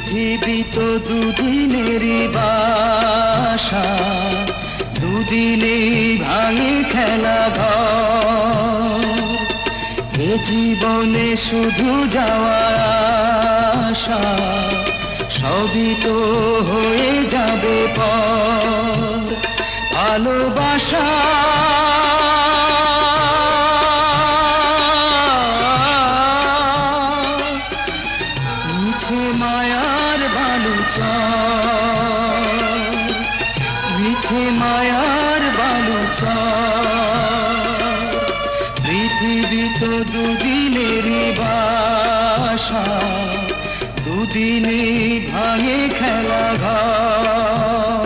পৃথিবী তো দুদিনেরই বাসা, দুদিনেই ভাঙে খেলা এ জীবনে শুধু যাওয়া আশা, সবই তো হয়ে যাবে পর ভালোবাসা মিছে মায়ার বালুচা পৃথিবী তো দুদিনের বাসা দুদিনে ভাঙে খেলা ঘর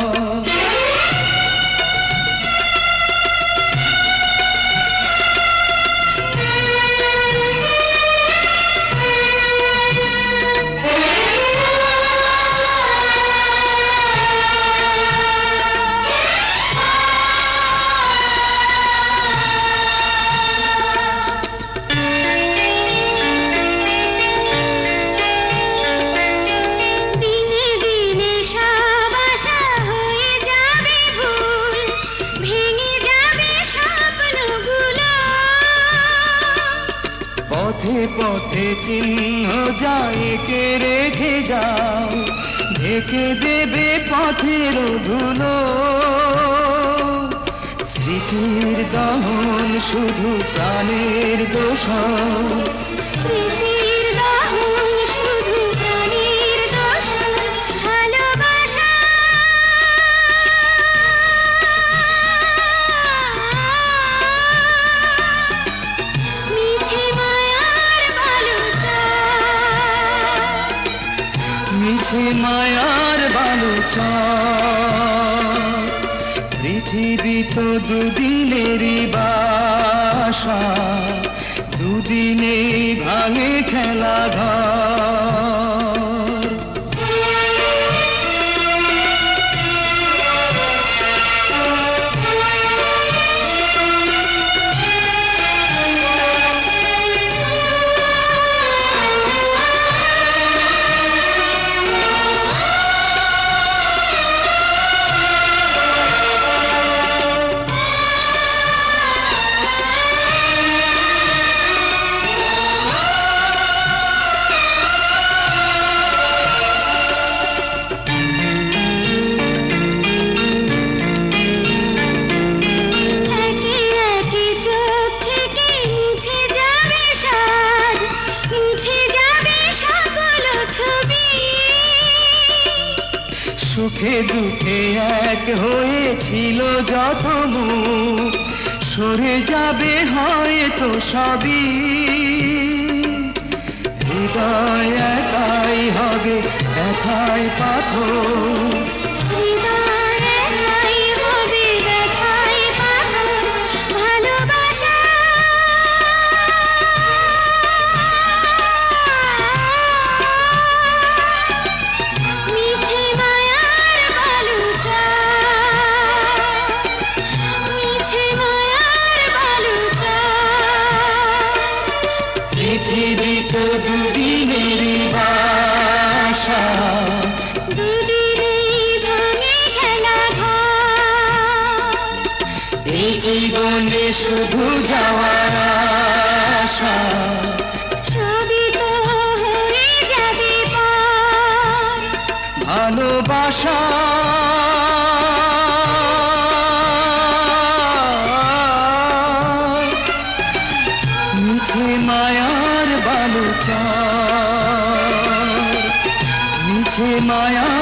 পথে চিহ্ন যায় কে রেখে যাও, ঢেকে দেবে পথের ধুলো। স্মৃতির দহন শুধু প্রাণের দোষ স্মৃতির মিছে মায়ার বালু পৃথিবী তো দুদিনেরই বাসা দুদিনে ভাঙে খেলা ঘর সুখে দুঃখে এক হয়েছিল যত সরে যাবে হয়তো সবই। হৃদয় একাই হবে একাই পাথর। জীবনে শুধু যাওয়ার আশা। সবই তো হয়ে যাবে ভালোবাসা। মিছে মায়ার বালুচা মিছে মায়ার বালুচা